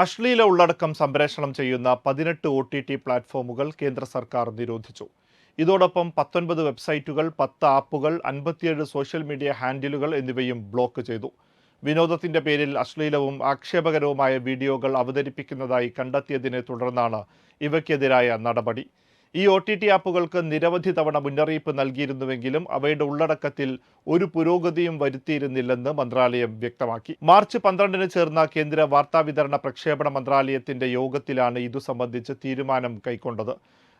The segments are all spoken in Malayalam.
അശ്ലീല ഉള്ളടക്കം സംപ്രേഷണം ചെയ്യുന്ന പതിനെട്ട് ഒ ടി ടി പ്ലാറ്റ്ഫോമുകൾ കേന്ദ്ര സർക്കാർ നിരോധിച്ചു. ഇതോടൊപ്പം പത്തൊൻപത് വെബ്സൈറ്റുകൾ പത്ത് ആപ്പുകൾ അൻപത്തിയേഴ് സോഷ്യൽ മീഡിയ ഹാൻഡിലുകൾ എന്നിവയും ബ്ലോക്ക് ചെയ്തു. വിനോദത്തിന്റെ പേരിൽ അശ്ലീലവും ആക്ഷേപകരവുമായ വീഡിയോകൾ അവതരിപ്പിക്കുന്നതായി കണ്ടെത്തിയതിനെ തുടർന്നാണ് ഇവയ്ക്കെതിരായ നടപടി. ഈ ഒ ടി ടി ആപ്പുകൾക്ക് നിരവധി തവണ മുന്നറിയിപ്പ് നൽകിയിരുന്നുവെങ്കിലും അവയുടെ ഉള്ളടക്കത്തിൽ ഒരു പുരോഗതിയും വരുത്തിയിരുന്നില്ലെന്ന് മന്ത്രാലയം വ്യക്തമാക്കി. മാർച്ച് പന്ത്രണ്ടിന് ചേർന്ന കേന്ദ്ര വാർത്താവിതരണ പ്രക്ഷേപണ മന്ത്രാലയത്തിന്റെ യോഗത്തിലാണ് ഇതു സംബന്ധിച്ച് തീരുമാനം കൈക്കൊണ്ടത്.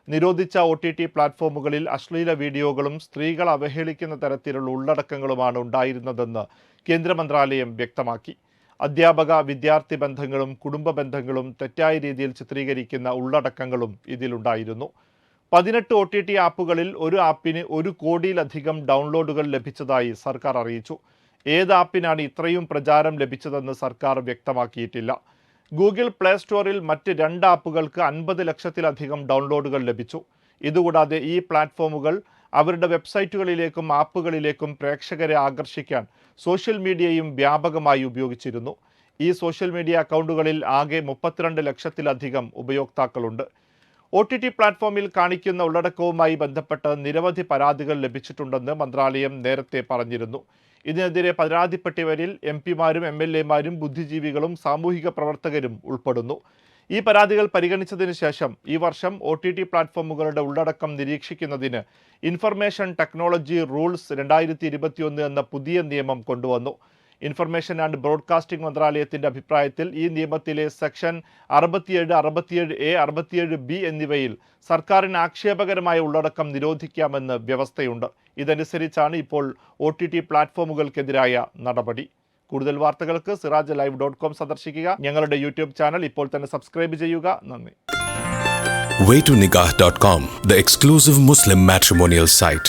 നിരോധിച്ച ഒ ടി ടി പ്ലാറ്റ്ഫോമുകളിൽ അശ്ലീല വീഡിയോകളും സ്ത്രീകൾ അവഹേളിക്കുന്ന തരത്തിലുള്ള ഉള്ളടക്കങ്ങളുമാണ് ഉണ്ടായിരുന്നതെന്ന് കേന്ദ്ര മന്ത്രാലയം വ്യക്തമാക്കി. അധ്യാപക വിദ്യാർത്ഥി ബന്ധങ്ങളും കുടുംബ ബന്ധങ്ങളും തെറ്റായ രീതിയിൽ ചിത്രീകരിക്കുന്ന ഉള്ളടക്കങ്ങളും ഇതിലുണ്ടായിരുന്നു. പതിനെട്ട് ഒ ടി ടി ആപ്പുകളിൽ ഒരു ആപ്പിന് ഒരു കോടിയിലധികം ഡൗൺലോഡുകൾ ലഭിച്ചതായി സർക്കാർ അറിയിച്ചു. ഏത് ആപ്പിനാണ് ഇത്രയും പ്രചാരം ലഭിച്ചതെന്ന് സർക്കാർ വ്യക്തമാക്കിയിട്ടില്ല. ഗൂഗിൾ പ്ലേ സ്റ്റോറിൽ മറ്റ് രണ്ട് ആപ്പുകൾക്ക് അൻപത് ലക്ഷത്തിലധികം ഡൗൺലോഡുകൾ ലഭിച്ചു. ഇതുകൂടാതെ ഈ പ്ലാറ്റ്ഫോമുകൾ അവരുടെ വെബ്സൈറ്റുകളിലേക്കും ആപ്പുകളിലേക്കും പ്രേക്ഷകരെ ആകർഷിക്കാൻ സോഷ്യൽ മീഡിയയും വ്യാപകമായി ഉപയോഗിച്ചിരുന്നു. ഈ സോഷ്യൽ മീഡിയ അക്കൗണ്ടുകളിൽ ആകെ മുപ്പത്തിരണ്ട് ലക്ഷത്തിലധികം ഉപയോക്താക്കളുണ്ട്. ഒ ടി ടി പ്ലാറ്റ്ഫോമിൽ കാണിക്കുന്ന ഉള്ളടക്കവുമായി ബന്ധപ്പെട്ട് നിരവധി പരാതികൾ ലഭിച്ചിട്ടുണ്ടെന്ന് മന്ത്രാലയം നേരത്തെ പറഞ്ഞിരുന്നു. ഇതിനെതിരെ പരാതിപ്പെട്ടവരിൽ എം പിമാരും എം എൽ എമാരും ബുദ്ധിജീവികളും സാമൂഹിക പ്രവർത്തകരും ഉൾപ്പെടുന്നു. ഈ പരാതികൾ പരിഗണിച്ചതിന് ശേഷം ഈ വർഷം ഒ ടി ടി പ്ലാറ്റ്ഫോമുകളുടെ ഉള്ളടക്കം നിരീക്ഷിക്കുന്നതിന് ഇൻഫർമേഷൻ ടെക്നോളജി റൂൾസ് രണ്ടായിരത്തി ഇരുപത്തിയൊന്ന് എന്ന പുതിയ നിയമം കൊണ്ടുവന്നു. ഇൻഫർമേഷൻ ആൻഡ് ബ്രോഡ്കാസ്റ്റിംഗ് മന്ത്രാലയത്തിന്റെ അഭിപ്രായത്തിൽ ഈ നിയമത്തിലെ സെക്ഷൻ അറുപത്തിയേഴ് അറുപത്തിയേഴ് എ അറുപത്തിയേഴ് ബി എന്നിവയിൽ സർക്കാരിന് ആക്ഷേപകരമായ ഉള്ളടക്കം നിരോധിക്കാമെന്ന് വ്യവസ്ഥയുണ്ട്. ഇതനുസരിച്ചാണ് ഇപ്പോൾ ഒ ടി ടി പ്ലാറ്റ്ഫോമുകൾക്കെതിരായ നടപടി. കൂടുതൽ വാർത്തകൾക്ക് സിറാജ് ലൈവ് ഡോട്ട് കോം സന്ദർശിക്കുക. ഞങ്ങളുടെ യൂട്യൂബ് ചാനൽ ഇപ്പോൾ തന്നെ സബ്സ്ക്രൈബ് ചെയ്യുക. നന്ദി. Waytonikah.com, the exclusive Muslim matrimonial site.